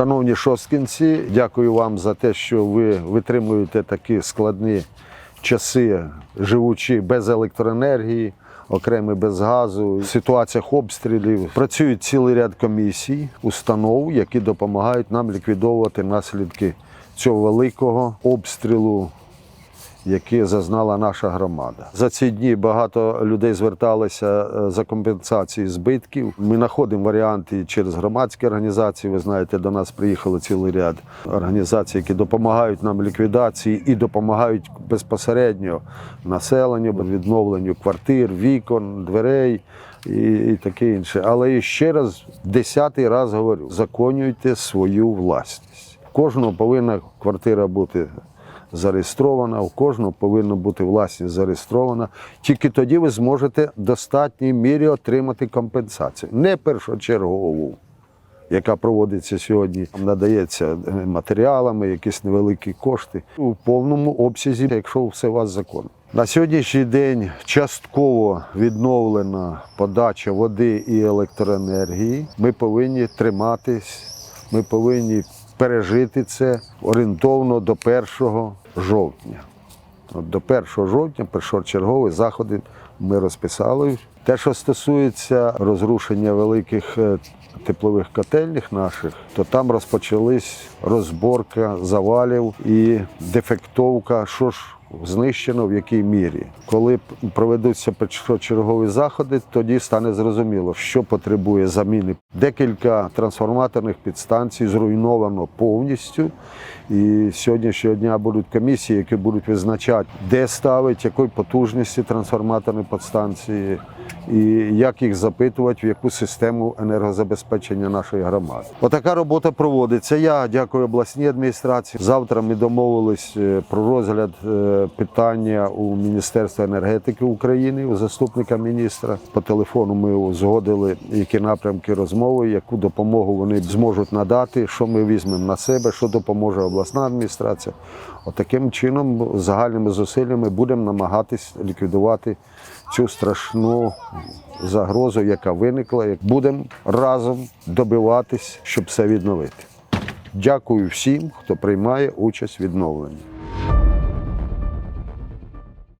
Шановні шосткінці, дякую вам за те, що ви витримуєте такі складні часи, живучи без електроенергії, окремо без газу, в ситуаціях обстрілів. Працюють цілий ряд комісій, установ, які допомагають нам ліквідовувати наслідки цього великого обстрілу які зазнала наша громада. За ці дні багато людей зверталися е, за компенсацією збитків. Ми знаходимо варіанти через громадські організації. Ви знаєте, до нас приїхали цілий ряд організацій, які допомагають нам ліквідації і допомагають безпосередньо населенню, відновленню квартир, вікон, дверей. І, і таке інше. Але ще раз, десятий раз говорю: законюйте свою власність. Кожного повинна квартира бути зареєстрована, у кожного повинна бути власність зареєстрована. Тільки тоді ви зможете в достатній мірі отримати компенсацію. Не першочергову, яка проводиться сьогодні, надається е, матеріалами, якісь невеликі кошти у повному обсязі, якщо все у вас законно. На сьогоднішній день частково відновлена подача води і електроенергії. Ми повинні триматись, ми повинні пережити це орієнтовно до 1 жовтня. От до 1 жовтня першочергові заходи ми розписали. Те, що стосується розрушення великих е, теплових котельних наших, то там розпочались розборка завалів і дефектовка, що ж знищено в якій мірі. Коли проведуться чергові заходи, тоді стане зрозуміло, що потребує заміни. Декілька трансформаторних підстанцій зруйновано повністю. І сьогоднішнього дня будуть комісії, які будуть визначати, де ставити, якої потужності трансформаторні підстанції, і як їх запитувати, в яку систему енергозабезпечення нашої громади. Отака робота проводиться. Я дякую обласній адміністрації. Завтра ми домовились е, про розгляд е, питання у Міністерства енергетики України, у заступника міністра. По телефону ми узгодили, які напрямки розмови, яку допомогу вони зможуть надати, що ми візьмемо на себе, що допоможе обласна адміністрація. Отаким чином, загальними зусиллями будемо намагатись ліквідувати цю страшну загрозу, яка виникла. Будемо разом добиватись, щоб все відновити. Дякую всім, хто приймає участь в відновленні.